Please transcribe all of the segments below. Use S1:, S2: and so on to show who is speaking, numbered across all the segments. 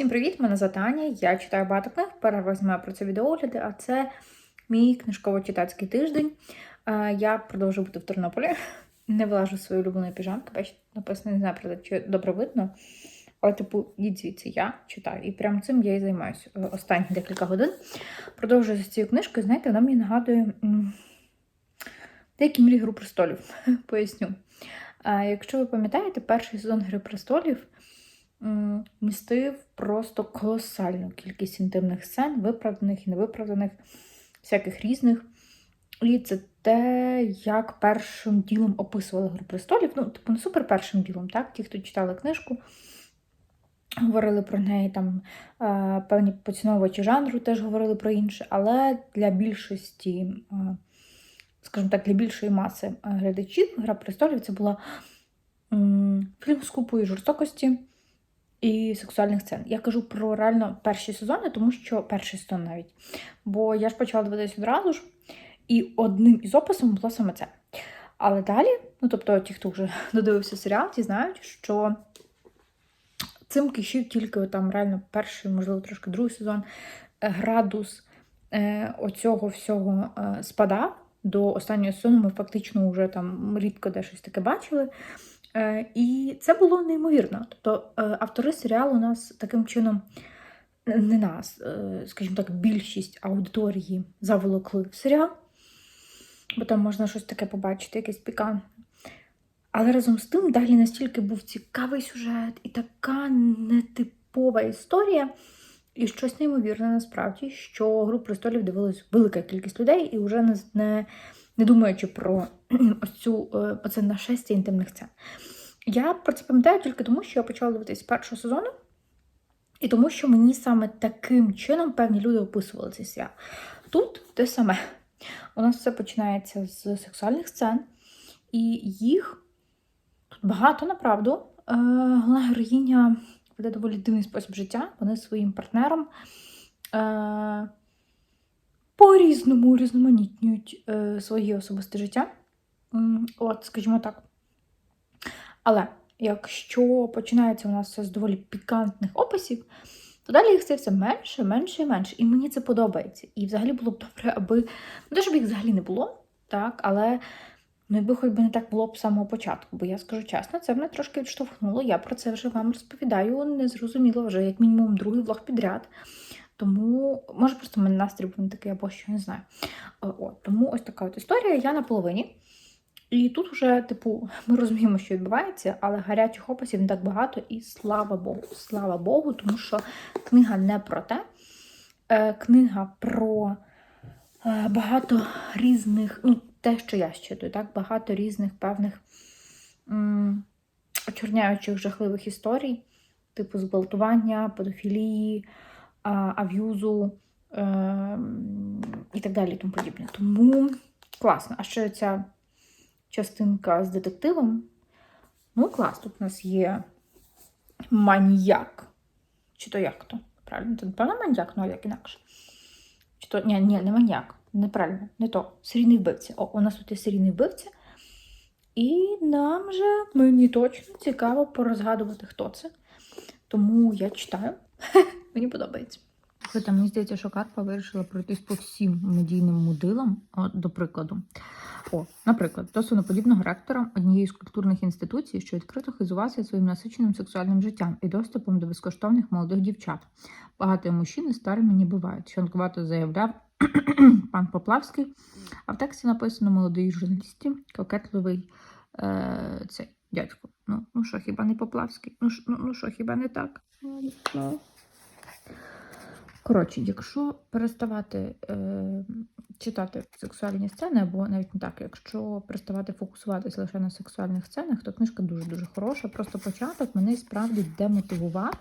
S1: Всім привіт! Мене звати Аня, я читаю багато книг, перерва знімаю про це відеогляди, а це мій книжково-читацький тиждень. Е, Я продовжую бути в Тернополі. Не вилажу свою улюблену піжамку. Бачите, написано, не знаю, правда, чи добре видно. Але, типу, йдіть звідси, я читаю. І прямо цим я і займаюся е, останні декілька годин. Продовжую з цією книжкою, знаєте, вона мені нагадує деякі мрії Гру престолів. Поясню. Якщо ви пам'ятаєте, перший сезон Гри престолів містив просто колосальну кількість інтимних сцен, виправданих і невиправданих, всяких різних. І це те, як першим ділом описували Гру престолів. Ну, типу, не супер першим ділом, так? Ті, хто читали книжку, говорили про неї там е, певні поціновувачі жанру теж говорили про інше, але для більшості, е, скажімо так, для більшої маси е, глядачів Гра престолів це була фільм з купою жорстокості і сексуальних сцен. Я кажу про реально перші сезони, тому що перший сезон навіть. Бо я ж почала дивитися одразу ж, і одним із описом було саме це. Але далі, ну тобто, ті, хто вже додивився серіал, ті знають, що цим кишів тільки там реально перший, можливо, трошки другий сезон, е, градус е, оцього всього е, спадав. До останнього сезону ми фактично вже там рідко де щось таке бачили. Е, і це було неймовірно. Тобто е, автори серіалу нас таким чином, не нас, е, скажімо так, більшість аудиторії заволокли в серіал, бо там можна щось таке побачити, якесь пікантне. Але разом з тим далі настільки був цікавий сюжет і така нетипова історія, і щось неймовірне насправді, що Гру престолів дивилась велика кількість людей, і вже не, не, не думаючи про ось цю е, оце нашестя інтимних сцен. Я про це пам'ятаю тільки тому, що я почала дивитися першого сезону, і тому, що мені саме таким чином певні люди описували цей серіал. Тут те саме. У нас все починається з сексуальних сцен, і їх тут багато направду. Е, Головна героїня веде доволі дивний спосіб життя. Вони своїм партнером е, по-різному різноманітнюють е, своє особисте життя. От, скажімо так. Але якщо починається у нас все з доволі пікантних описів, то далі їх стається менше, менше і менше. І мені це подобається. І взагалі було б добре, аби. Не те, щоб їх взагалі не було, так, але ну, якби хоч би не так було б з самого початку. Бо я скажу чесно, це мене трошки відштовхнуло. Я про це вже вам розповідаю. Незрозуміло вже, як мінімум, другий влог підряд. Тому, може, просто в мене настрій був такий, або що не знаю. Е, От, тому ось така от історія. Я на половині. І тут вже, типу, ми розуміємо, що відбувається, але гарячих описів не так багато, і слава Богу, слава Богу, тому що книга не про те. Е, Книга про е, багато різних, ну, те, що я щитую, так, багато різних певних м, очорняючих жахливих історій, типу зґвалтування, педофілії, а, ав'юзу е, і так далі, і тому подібне. Тому класно. А ще ця частинка з детективом. Ну, клас, тут у нас є маніяк. Чи то як то? Правильно? Це напевно маніяк, ну а як інакше. Чи то, ні, ні, не маніяк. Неправильно, не то. Серійний вбивця. О, у нас тут є серійний вбивця. І нам же мені точно цікаво порозгадувати, хто це. Тому я читаю. Мені подобається. Слухайте, мені здається, що Карпа вирішила пройтись по всім медійним мудилам, от, до прикладу. О, наприклад, до свиноподібного ректора однієї з культурних інституцій, що відкрито хизувався своїм насиченим сексуальним життям і доступом до безкоштовних молодих дівчат. Багато мужчин старими не бувають. Шанкувато заявляв пан Поплавський. А в тексті написано молодий журналісті, кокетливий е, цей дядько. Ну, ну що, хіба не Поплавський? Ну, ну, ну що, хіба не так? Коротше, якщо переставати е, читати сексуальні сцени, або навіть не так, якщо переставати фокусуватися лише на сексуальних сценах, то книжка дуже-дуже хороша. Просто початок мене справді демотивував,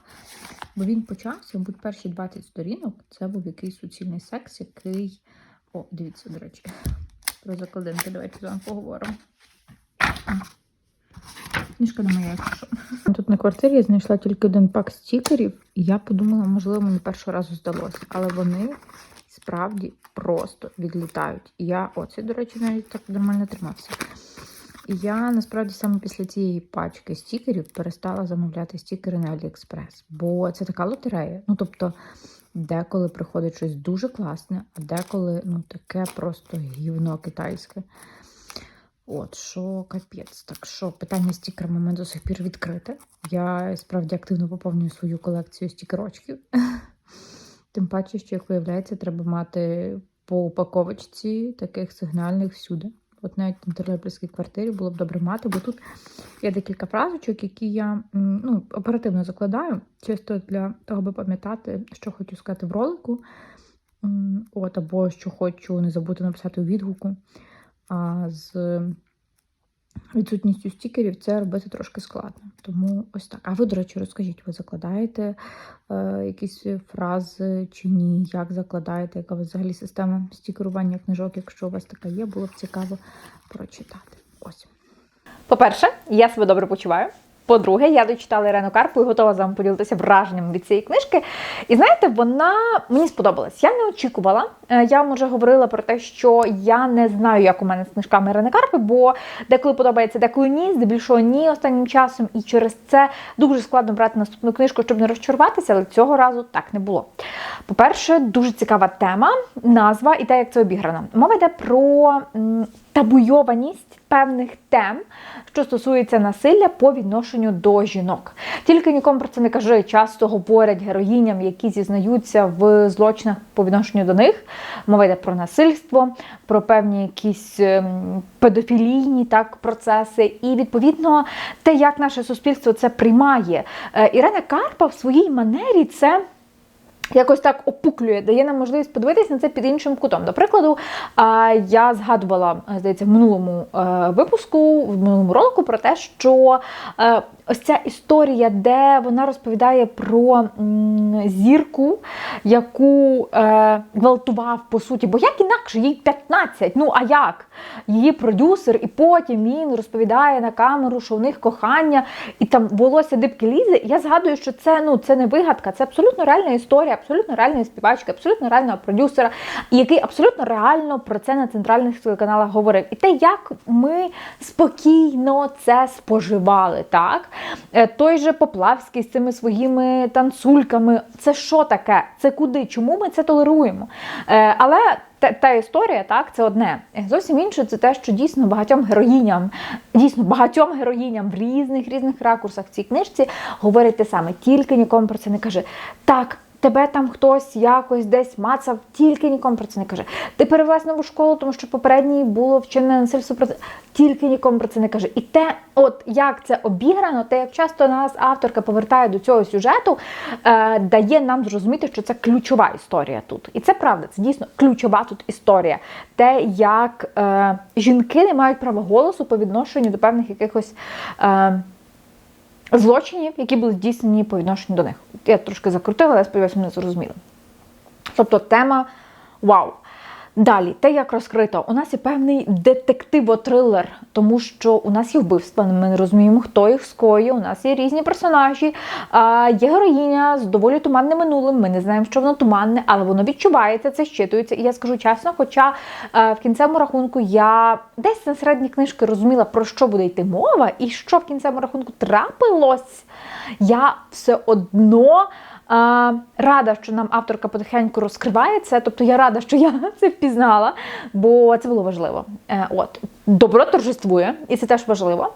S1: бо він почався, мабуть, перші 20 сторінок це був якийсь суцільний секс, який. О, дивіться, до речі, про закладинки, давайте з вами поговоримо. Книжка не моя, якщо. Тут на квартирі я знайшла тільки один пак стікерів, і я подумала, можливо, мені першого разу здалося. Але вони справді просто відлітають. І я, оцей, до речі, навіть так нормально тримався. І я насправді саме після цієї пачки стікерів перестала замовляти стікери на AliExpress, бо це така лотерея. Ну, тобто, деколи приходить щось дуже класне, а деколи ну, таке просто гівно китайське. От, що капець. Так що питання стікерами у мене до сих пір відкрите. Я справді активно поповнюю свою колекцію стікерочків. Тим паче, що, як виявляється, треба мати по упаковочці таких сигнальних всюди. От навіть в тернопільській квартирі було б добре мати, бо тут є декілька фразочок, які я ну, оперативно закладаю, чисто для того, аби пам'ятати, що хочу сказати в ролику. От, або що хочу не забути написати у відгуку. А з відсутністю стікерів це робити трошки складно. Тому ось так. А ви, до речі, розкажіть, ви закладаєте е, якісь фрази чи ні? Як закладаєте? Яка вас взагалі система стікерування книжок? Якщо у вас така є, було б цікаво прочитати. Ось.
S2: По-перше, я себе добре почуваю. По-друге, я дочитала Ірену Карпу і готова з вами поділитися враженням від цієї книжки. І знаєте, вона мені сподобалась. Я не очікувала. Е, Я вам вже говорила про те, що я не знаю, як у мене з книжками Ірени Карпи, бо деколи подобається, деколи ні, здебільшого ні останнім часом. І через це дуже складно брати наступну книжку, щоб не розчаруватися, але цього разу так не було. По-перше, дуже цікава тема, назва і те, як це обіграно. Мова йде про табуйованість певних тем, що стосується насилля по відношенню до жінок. Тільки нікому про це не кажи. Часто говорять героїням, які зізнаються в злочинах по відношенню до них. Мова йде про насильство, про певні якісь ем, педофілійні так процеси, і відповідно те, як наше суспільство це приймає. Е, Ірена Карпа в своїй манері це. Якось так опуклює, дає нам можливість подивитися на це під іншим кутом. До прикладу, я згадувала, е, здається, в минулому е, випуску, в минулому ролику про те, що е, ось ця історія, де вона розповідає про зірку, яку гвалтував по суті, бо як інакше, їй 15, ну а як? Її продюсер, і потім він розповідає на камеру, що в них кохання, і там волосся дибки лізе. Я згадую, що це ну це не вигадка, це абсолютно реальна історія, абсолютно реальної співачки, абсолютно реального продюсера, який абсолютно реально про це на центральних телеканалах говорив. І те, як ми спокійно це споживали, так Е, той же Поплавський з цими своїми танцульками. Це що таке? Це куди? Чому ми це толеруємо? Е, Але та, та історія, так, це одне. Е, Зовсім інше це те, що дійсно багатьом героїням, дійсно багатьом героїням в різних різних ракурсах в цій книжці говорить те саме, тільки нікому про це не каже. Так. Тебе там хтось якось десь мацав, тільки нікому про це не каже. Ти перевелась нову школу, тому що попередній було вчинене насильство про це, тільки нікому про це не каже. І те, от як це обіграно, те, як часто нас авторка повертає до цього сюжету, е, дає нам зрозуміти, що це ключова історія тут. І це правда, це дійсно ключова тут історія. Те, як е, жінки не мають права голосу по відношенню до певних якихось. Е, злочинів, які були здійснені по відношенню до них. Я трошки закрутила, але сподіваюся, мене зрозуміли. Тобто тема вау. Далі, те, як розкрито, у нас є певний детективо-трилер, тому що у нас є вбивства, ми не розуміємо, хто їх скоїв, у нас є різні персонажі, а, є героїня з доволі туманним минулим. Ми не знаємо, що воно туманне, але воно відчувається, це щитується. І я скажу чесно, хоча е, в кінцевому рахунку я десь на середній книжки розуміла, про що буде йти мова, і що в кінцевому рахунку трапилось, я все одно. Рада, що нам авторка потихеньку розкриває це. Тобто я рада, що я це впізнала, бо це було важливо. Е, От добро торжествує, і це теж важливо.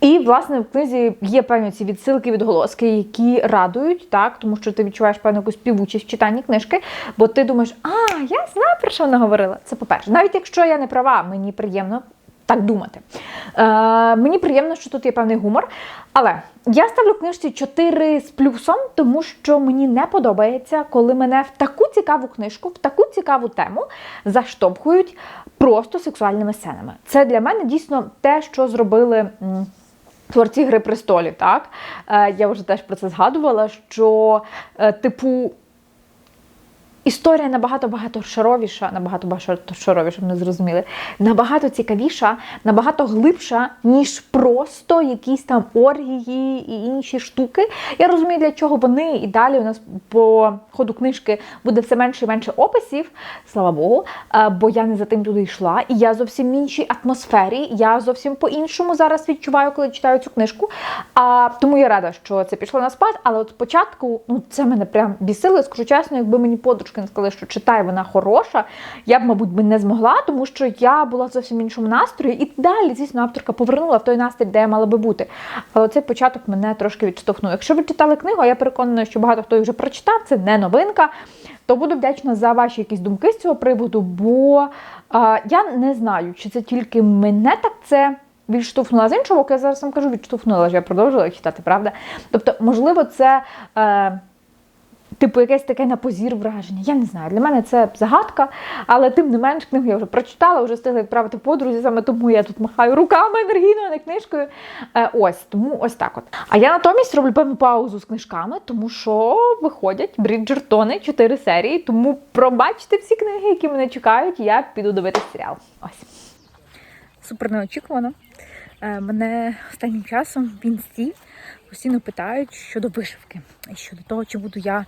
S2: І, власне, в книзі є певні ці відсилки, відголоски, які радують, так, тому що ти відчуваєш певну якусь співучість в читанні книжки, бо ти думаєш, а, я знаю, про що вона говорила. Це по-перше. Навіть якщо я не права, мені приємно так думати. Е, Мені приємно, що тут є певний гумор. Але я ставлю книжці 4 з плюсом, тому що мені не подобається, коли мене в таку цікаву книжку, в таку цікаву тему заштовхують просто сексуальними сценами. Це для мене дійсно те, що зробили. Творці Гри престолів, так? Е, я вже теж про це згадувала, що, е, типу, історія набагато багато шаровіша, набагато багато шаровіша, не зрозуміли, набагато цікавіша, набагато глибша, ніж просто якісь там оргії і інші штуки. Я розумію, для чого вони і далі у нас по ходу книжки буде все менше і менше описів, слава Богу, е, бо я не за тим туди йшла, і я зовсім в іншій атмосфері. Я зовсім по-іншому зараз відчуваю, коли читаю цю книжку. А тому я рада, що це пішло на спад. Але от спочатку, ну це мене прям бісило. Скажу чесно, якби мені подружки не сказали, що читай, вона хороша, я б, мабуть, би не змогла, тому що я була в зовсім іншому настрої. І далі, звісно, авторка повернула в той настрій, де я мала би бути. Але цей початок мене трошки відштовхнув. Якщо ви читали книгу, я переконана, що багато хто її вже прочитав, це не новинка. То буду вдячна за ваші якісь думки з цього приводу, бо а, я не знаю, чи це тільки мене так це відштовхнула з іншого боку, я зараз вам кажу, відштовхнула, що я продовжила читати, правда? Тобто, можливо, це. Е, Типу, якесь таке на позір враження. Я не знаю. Для мене це загадка, але тим не менш книгу я вже прочитала, вже встигла відправити подрузі, саме тому я тут махаю руками енергійно, а не книжкою. Е, ось, тому ось так от. А я натомість роблю певну паузу з книжками, тому що виходять Бріджертони, чотири серії. Тому пробачте всі книги, які мене чекають, я піду дивитися серіал. Ось.
S1: Супер неочікувано. Е, Мене останнім часом в інсті постійно питають щодо вишивки і щодо того, чи буду я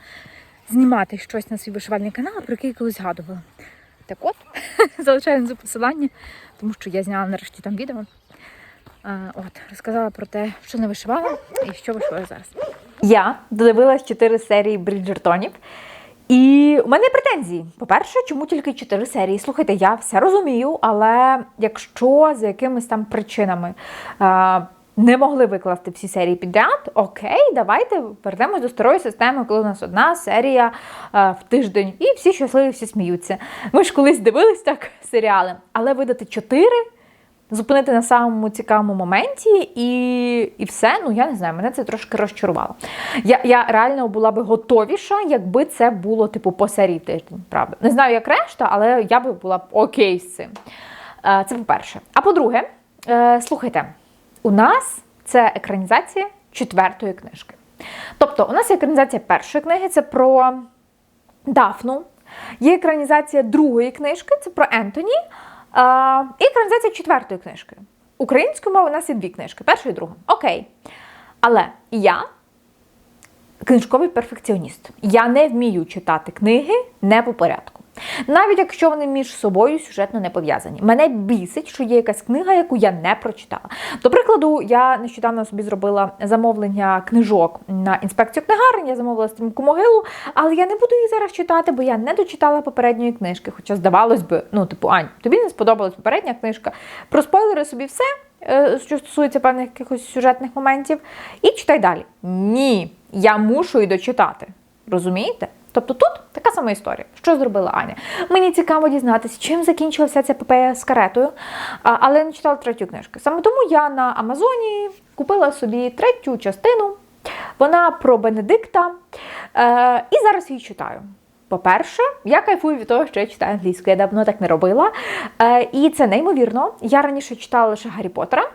S1: знімати щось на свій вишивальний канал, про який я колись згадувала. Так от, залишаю внизу посилання, тому що я зняла нарешті там відео. От, розказала про те, що не вишивала і що вишиваю зараз.
S2: Я додивилась 4 серії Бріджертонів. І у мене претензії. По-перше, чому тільки 4 серії? Слухайте, я все розумію, але якщо за якимись там причинами не могли викласти всі серії підряд, окей, давайте вернемось до старої системи, коли у нас одна серія е, в тиждень, і всі щасливі, всі сміються. Ми ж колись дивились так серіали, але видати 4 зупинити на самому цікавому моменті, і, і все. Ну я не знаю, мене це трошки розчарувало. Я, я реально була би готовіша, якби це було типу по серії тиждень. Правда, не знаю, як решта, але я би була б окей з цим. Е, Це по-перше. А по-друге, е, слухайте, у нас це екранізація четвертої книжки. Тобто, у нас є екранізація першої книги, це про Дафну. Є екранізація другої книжки, це про Ентоні. І екранізація четвертої книжки. Українською мовою у нас є дві книжки: перша і друга. Окей. Але я книжковий перфекціоніст. Я не вмію читати книги не по порядку. Навіть якщо вони між собою сюжетно не пов'язані. Мене бісить, що є якась книга, яку я не прочитала. До прикладу, я нещодавно собі зробила замовлення книжок на інспекцію книгарень, я замовила стрімку могилу, але я не буду її зараз читати, бо я не дочитала попередньої книжки. Хоча, здавалось би, ну, типу, Ань, тобі не сподобалась попередня книжка. Про спойлери собі все, е, що стосується певних якихось сюжетних моментів, і читай далі. Ні, я мушу і дочитати. Розумієте? Тобто тут така сама історія. Що зробила Аня? Мені цікаво дізнатися, чим закінчилася ця епопея з каретою, але не читала третю книжку. Саме тому я на Амазоні купила собі третю частину. Вона про Бенедикта. Е, і зараз її читаю. По-перше, я кайфую від того, що я читаю англійською. Я давно так не робила. Е, і це неймовірно. Я раніше читала лише Гаррі Поттера.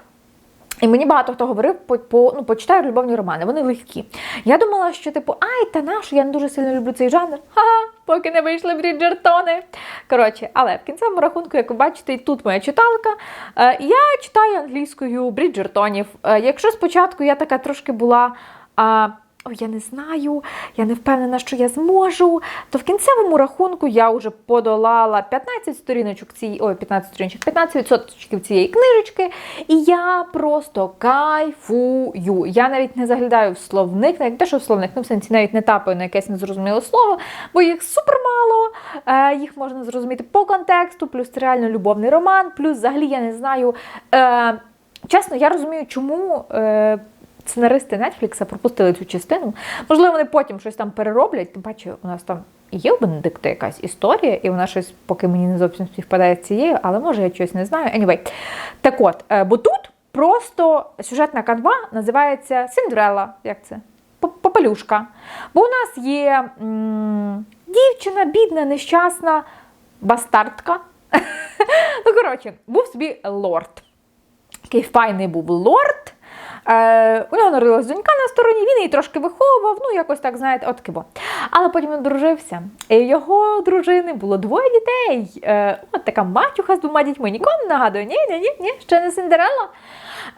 S2: І мені багато хто говорив, по, по, ну, почитаю любовні романи, вони легкі. Я думала, що типу, ай, та нашу, я не дуже сильно люблю цей жанр. Ха, поки не вийшли Бріджертони. Коротше, але в кінцевому рахунку, як ви бачите, тут моя читалка. Е, я читаю англійською Бріджертонів. Е, якщо спочатку я така трошки була. А, Ой, я не знаю, я не впевнена, що я зможу. То в кінцевому рахунку я вже подолала 15 сторіночок цієї, ой, 15 сторіночок, 15% цієї книжечки, і я просто кайфую. Я навіть не заглядаю в словник, навіть те, що в словник, ну в сенсі навіть не тапаю на якесь незрозуміле слово, бо їх супермало, е, їх можна зрозуміти по контексту, плюс це реально любовний роман, плюс взагалі я не знаю. Е, чесно, я розумію, чому. Е, Сценаристи Нетфлікса пропустили цю частину. Можливо, вони потім щось там перероблять. Тим паче, у нас там є у Бенедикта якась історія, і вона щось, поки мені не зовсім співпадає з цією, але може я щось не знаю. Anyway. Так от, е, бо тут просто сюжетна канва називається Синдрелла. Як це? Попелюшка. Бо у нас є м- дівчина, бідна, нещасна, бастардка. Ну, коротше, був собі лорд. Такий файний був лорд. Е, у нього народилась донька на стороні, він її трошки виховував, ну якось так, знаєте, от кибо. Але потім він одружився. І його дружини було двоє дітей. Е, от така матюха з двома дітьми. Нікому нагадує, ні, ні, ні, ні, ще не синдерела.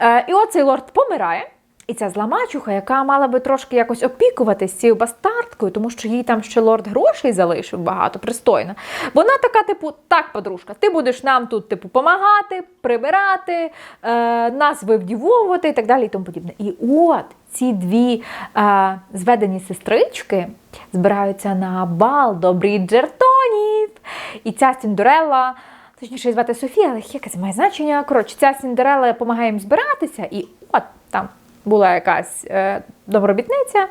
S2: Е, і оцей лорд помирає. І ця зла мачуха, яка мала би трошки якось опікуватись цією бастардкою, тому що їй там ще лорд грошей залишив багато, пристойно. Вона така, типу, так, подружка, ти будеш нам тут, типу, помагати, прибирати, е, нас вивдівовувати і так далі і тому подібне. І от ці дві е, зведені сестрички збираються на бал до Бріджертонів. І ця Сіндорелла. Точніше, звати Софія, але яке це має значення. Коротше, ця Сіндерела допомагає їм збиратися, і от там була якась е, доморобітниця,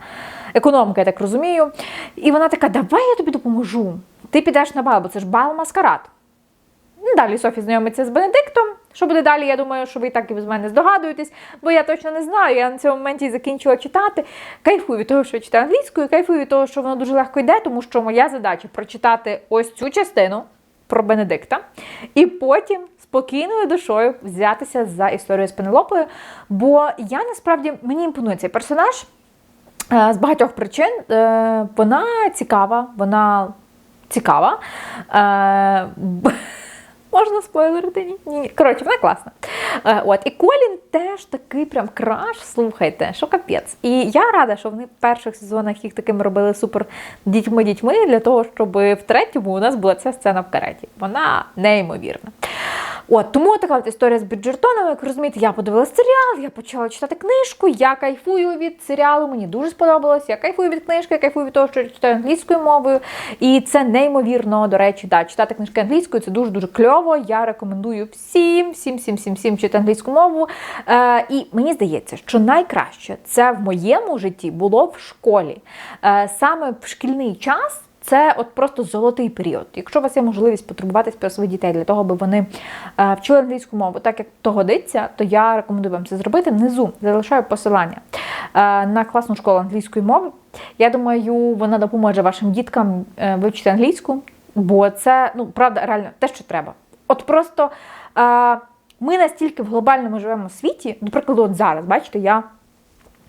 S2: економка, я так розумію. І вона така: давай я тобі допоможу. Ти підеш на бал, бо це ж бал маскарад. Ну, Далі Софі знайомиться з Бенедиктом. Що буде далі, я думаю, що ви так і без мене здогадуєтесь, бо я точно не знаю. Я на цьому моменті закінчила читати. Кайфую від того, що я читаю англійською, кайфую від того, що воно дуже легко йде, тому що моя задача прочитати ось цю частину про Бенедикта, і потім спокійною душою взятися за історію з Пенелопою. Бо я насправді мені імпонує цей персонаж е, з багатьох причин. Е, Вона цікава, вона цікава. Можна спойлерити? Ні, ні, ні. Коротше, вона класна. Е, от. І Колін теж такий прям краш, слухайте, що капець. І я рада, що вони в перших сезонах їх такими робили супер дітьми-дітьми для того, щоб в третьому у нас була ця сцена в кареті. Вона неймовірна. От, тому така от історія з Біджертоном, як розумієте, я подивилася серіал, я почала читати книжку, я кайфую від серіалу, мені дуже сподобалось. Я кайфую від книжки, я кайфую від того, що читаю англійською мовою. І це неймовірно, до речі, да, читати книжки англійською це дуже-дуже кльово. Я рекомендую всім, всім, всім, всім, всім читати англійську мову. Е, і мені здається, що найкраще це в моєму житті було в школі. Е, саме в шкільний час. Це от просто золотий період. Якщо у вас є можливість потурбуватись про своїх дітей для того, аби вони е, вчили англійську мову, так як то годиться, то я рекомендую вам це зробити. Внизу залишаю посилання е, на класну школу англійської мови. Я думаю, вона допоможе вашим діткам е, вивчити англійську, бо це ну правда реально те, що треба. От просто е, ми настільки в глобальному живемо світі, наприклад, от зараз, бачите, я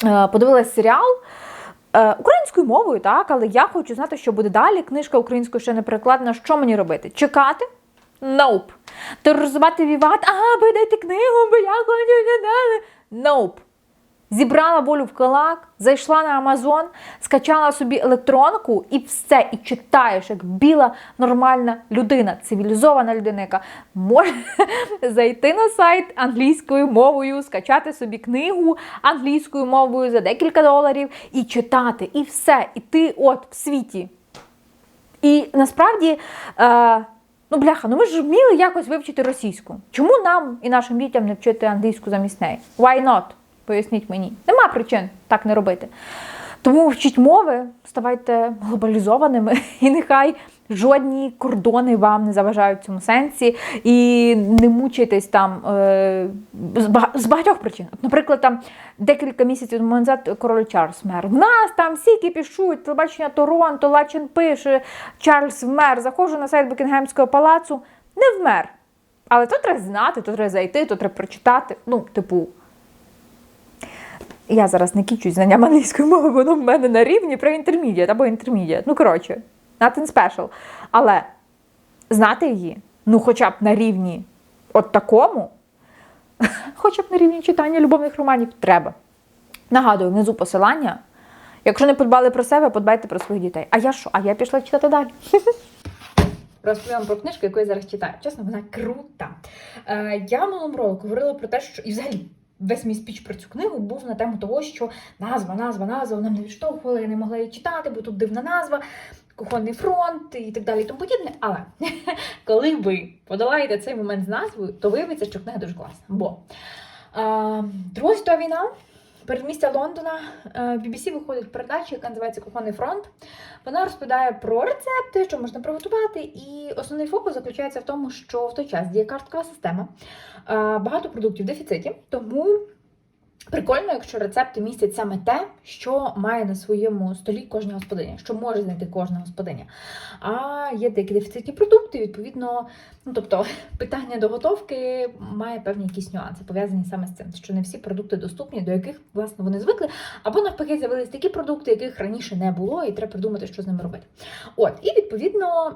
S2: е, подивилась серіал. Е, Українською мовою, так, але я хочу знати, що буде далі. Книжка українською ще не перекладена. Що мені робити? Чекати? Nope. Тероризувати Віват, а, видайте книгу, бо я хочу далі. Nope. Зібрала волю в кулак, зайшла на Амазон, скачала собі електронку і все, і читаєш, як біла нормальна людина, цивілізована людина, яка може зайти на сайт англійською мовою, скачати собі книгу англійською мовою за декілька доларів і читати, і все. І ти от в світі. І насправді, е, ну бляха, ну ми ж вміли якось вивчити російську. Чому нам і нашим дітям не вчити англійську замість неї? Why not? Поясніть мені. Нема причин так не робити. Тому вчіть мови, ставайте глобалізованими, і нехай жодні кордони вам не заважають в цьому сенсі, і не мучайтесь там е, з, багатьох причин. Наприклад, там декілька місяців тому назад король Чарльз вмер. В нас там всі кипішують, телебачення Торонто, Лачин пише, Чарльз вмер. Заходжу на сайт Букінгемського палацу, не вмер. Але то треба знати, то треба зайти, то треба прочитати. Ну, типу, я зараз не кічусь знанням англійської мови, воно в мене на рівні про інтермідіат або інтермідіат. Ну, коротше, nothing special. Але знати її, ну, хоча б на рівні от такому, хоча б на рівні читання любовних романів, треба. Нагадую, внизу посилання. Якщо не подбали про себе, подбайте про своїх дітей. А я що? А я пішла читати далі. Розповім про книжку, яку я зараз читаю. Чесно, вона крута. Е, я в минулому році говорила про те, що і взагалі весь мій спіч про цю книгу був на тему того, що назва, назва, назва, вона мене відштовхувала, я не могла її читати, бо тут дивна назва, кухонний фронт і так далі і тому подібне. Але коли ви подолаєте цей момент з назвою, то виявиться, що книга дуже класна. Бо е, Друга світова війна. Передмістя Лондона е, BBC виходить передача, яка називається Кухонний фронт. Вона розповідає про рецепти, що можна приготувати, і основний фокус заключається в тому, що в той час діє карткова система, е, багато продуктів в дефіциті, тому
S1: Прикольно, якщо рецепти містять саме те, що має на своєму столі кожна господиня, що може знайти кожна господиня. А є деякі дефіцитні продукти, відповідно, ну тобто питання до готовки має певні якісь нюанси, пов'язані саме з цим, що не всі продукти доступні, до яких власне вони звикли, або навпаки з'явились такі продукти, яких раніше не було, і треба придумати, що з ними робити. От, і відповідно,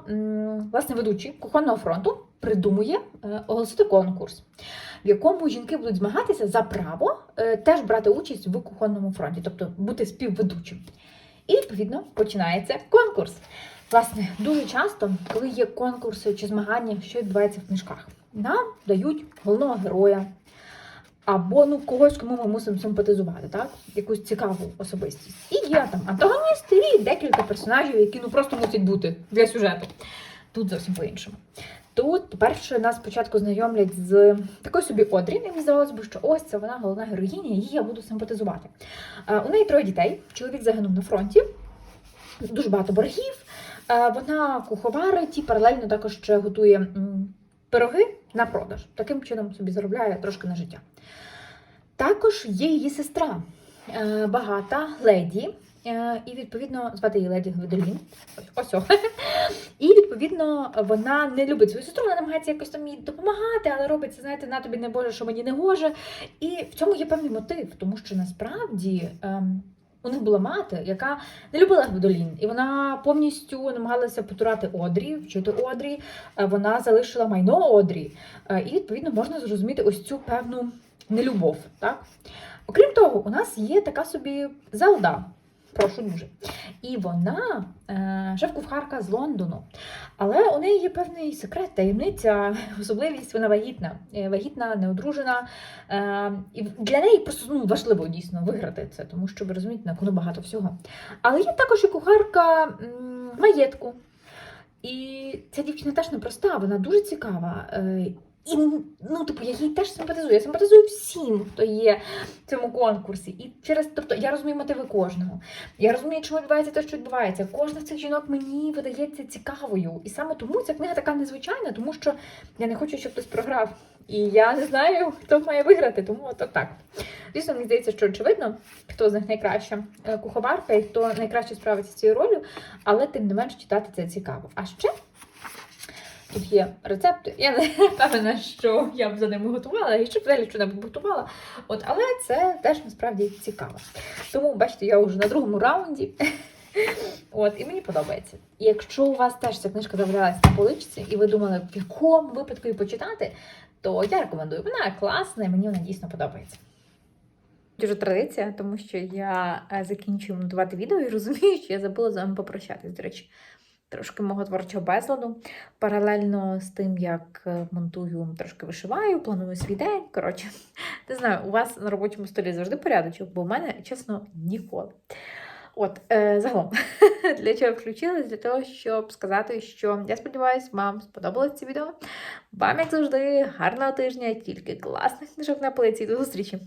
S1: власне, ведучий кухонного фронту придумує е, оголосити конкурс в якому жінки будуть змагатися за право е, теж брати участь в кухонному фронті, тобто бути співведучим. І відповідно починається конкурс. Власне, дуже часто, коли є конкурси чи змагання, що відбувається в книжках, нам дають головного героя. Або ну когось, кому ми мусимо симпатизувати, так? Якусь цікаву особистість. І є там антагоністи і декілька персонажів, які ну просто мусять бути для сюжету. Тут зовсім по-іншому. Тут, по-перше, нас спочатку знайомлять з такою собі Одрі, і мені здавалося б, що ось це вона головна героїня, її я буду симпатизувати. Е, У неї троє дітей. Чоловік загинув на фронті, дуже багато боргів. Е, Вона куховарить і паралельно також ще готує пироги на продаж. Таким чином собі заробляє трошки на життя. Також є її сестра, е, багата леді, і відповідно звати її леді Гвидолін. Ось ось. І відповідно вона не любить свою сестру, вона намагається якось там їй допомагати, але робить це, знаєте, на тобі не боже, що мені не гоже. І в цьому є певний мотив, тому що насправді. Ем, у них була мати, яка не любила Гвидолін, і вона повністю намагалася потурати Одрі, вчити Одрі. Е, Вона залишила майно Одрі. Е, І відповідно можна зрозуміти ось цю певну нелюбов. Так? Окрім того, у нас є така собі Зелда. Прошу дуже. І вона е, шеф-кухарка з Лондону. Але у неї є певний секрет, таємниця, особливість, вона вагітна, Е, вагітна, неодружена. Е, і для неї просто ну, важливо дійсно виграти це, тому що ви розумієте, на кону багато всього. Але є також і кухарка маєтку. І ця дівчина теж непроста, вона дуже цікава. Е, і ну, типу, я їй теж симпатизую. Я симпатизую всім, хто є в цьому конкурсі. І через, тобто, я розумію мотиви кожного. Я розумію, чому відбувається те, що відбувається. Кожна з цих жінок мені видається цікавою. І саме тому ця книга така незвичайна, тому що я не хочу, щоб хтось програв. І я не знаю, хто має виграти, тому от так. Звісно, мені здається, що очевидно, хто з них найкраща е, куховарка і хто найкраще справиться з цією ролью, але тим не менш читати це цікаво. А ще тут є рецепти. Я не впевнена, що я б за ними готувала, і що взагалі що не готувала. От, але це теж насправді цікаво. Тому, бачите, я вже на другому раунді. От, і мені подобається. І якщо у вас теж ця книжка завалялася на поличці, і ви думали, в якому випадку її почитати, то я рекомендую. Вона класна, і мені вона дійсно подобається. Дуже традиція, тому що я е, закінчую монтувати відео і розумію, що я забула з вами попрощатись. До речі, трошки мого творчого безладу. Паралельно з тим, як е, монтую, трошки вишиваю, планую свій день. Коротше, не знаю, у вас на робочому столі завжди порядочок, бо в мене, чесно, ніколи. От, е, загалом, для чого включилась? Для того, щоб сказати, що я сподіваюся, вам сподобалось це відео. Вам, як завжди, гарного тижня, тільки класних книжок на полиці. До зустрічі!